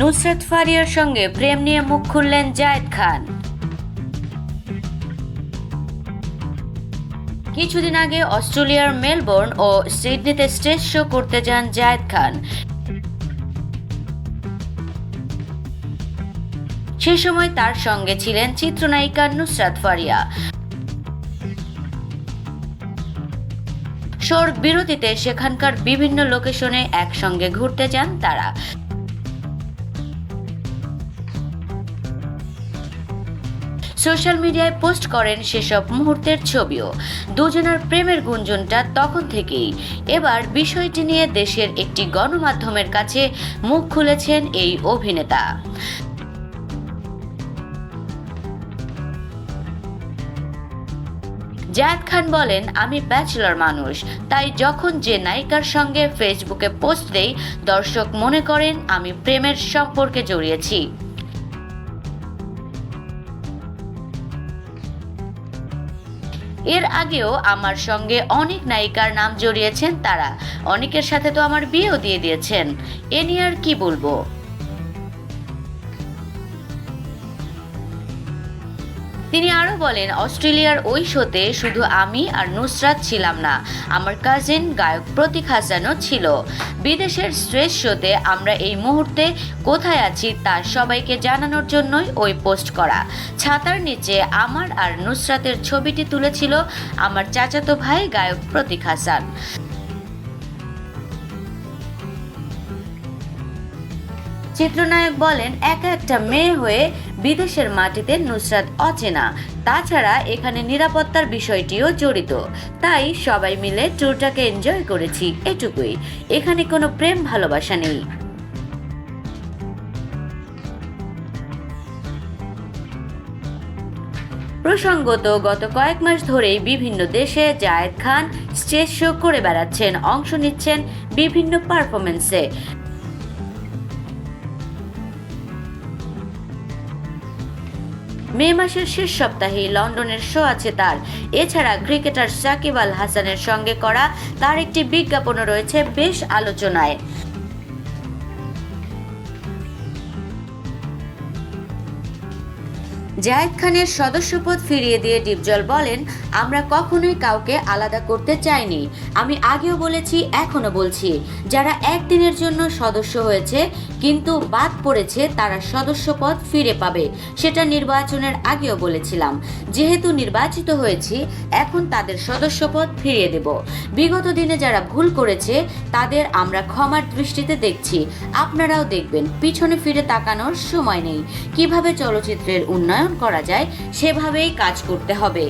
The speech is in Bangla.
নুসরাত ফারিয়ার সঙ্গে প্রেম নিয়ে মুখ খুললেন জায়েদ খান। কিছুদিন আগে অস্ট্রেলিয়ার মেলবোর্ন ও সিডনিতে স্টেজ শো করতে যান জায়েদ খান। সে সময় তার সঙ্গে ছিলেন চিত্রনায়িকা নুসরাত ফারিয়া। শোর বিরতিতে সেখানকার বিভিন্ন লোকেশনে একসঙ্গে ঘুরতে যান তারা। সোশ্যাল মিডিয়ায় পোস্ট করেন সেসব মুহূর্তের ছবিও। দুজনের প্রেমের গুঞ্জনটা তখন থেকেই। এবার বিষয়টি নিয়ে দেশের একটি গণমাধ্যমের কাছে মুখ খুলেছেন এই অভিনেতা। জায়েদ খান বলেন, আমি ব্যাচেলর মানুষ, তাই যখন যে নায়িকার সঙ্গে ফেসবুকে পোস্ট দেই, দর্শক মনে করেন আমি প্রেমের সম্পর্কে জড়িয়েছি। এর আগেও আমার সঙ্গে অনেক নায়িকার নাম জড়িয়েছেন তারা। অনেকের সাথে তো আমার বিয়েও দিয়ে দিয়েছেন। এ নিয়ে আর কি বলব? তিনি আরও বলেন, অস্ট্রেলিয়ার ওই শোতে শুধু আমি আর নুসরাত ছিলাম না, আমার কাজিন গায়ক প্রতীক হাসানও ছিল। বিদেশের স্ট্রেস শোতে আমরা এই মুহূর্তে কোথায় আছি তা সবাইকে জানানোর জন্যই ওই পোস্ট করা। ছাতার নিচে আমার আর নুসরাতের ছবিটি তুলেছিল আমার চাচাতো ভাই গায়ক প্রতীক হাসান। চিত্রনায়ক বলেন, একা একটা মেয়ে হয়ে বিদেশের মাটিতে নুসরাত অচেনা। তাছাড়া এখানে নিরাপত্তার বিষয়টিও জড়িত। তাই সবাই মিলে ট্যুরটাকে এনজয় করেছি এটুকুই। এখানে কোনো প্রেম ভালোবাসা নেই। প্রসঙ্গত, গত কয়েক মাস ধরেই বিভিন্ন দেশে জায়েদ খান স্টেজ শো করে বেড়াচ্ছেন, অংশ নিচ্ছেন বিভিন্ন পারফরমেন্সে মে মাসের শেষ সপ্তাহে লন্ডনের শো আছে তার। এছাড়া ক্রিকেটার সাকিব আল হাসানের সঙ্গে করা তার একটি বিজ্ঞাপনও রয়েছে বেশ আলোচনায়। জায়েদ খানের সদস্যপদ ফিরিয়ে দিয়ে ডিপজল বলেন, আমরা কখনোই কাউকে আলাদা করতে চাইনি। আমি আগেও বলেছি এখনও বলছি, যারা একদিনের জন্য সদস্য হয়েছে, কিন্তু বাদ পড়েছে, তারা সদস্যপদ ফিরে পাবে। সেটা নির্বাচনের আগেও বলেছিলাম। যেহেতু নির্বাচিত হয়েছি, এখন তাদের সদস্যপদ ফিরিয়ে দেব। বিগত দিনে যারা ভুল করেছে, তাদের আমরা ক্ষমার দৃষ্টিতে দেখছি। আপনারাও দেখবেন, পিছনে ফিরে তাকানোর সময় নেই। কীভাবে চলচ্চিত্রের উন্নয়ন করা যায় সেভাবেই কাজ করতে হবে।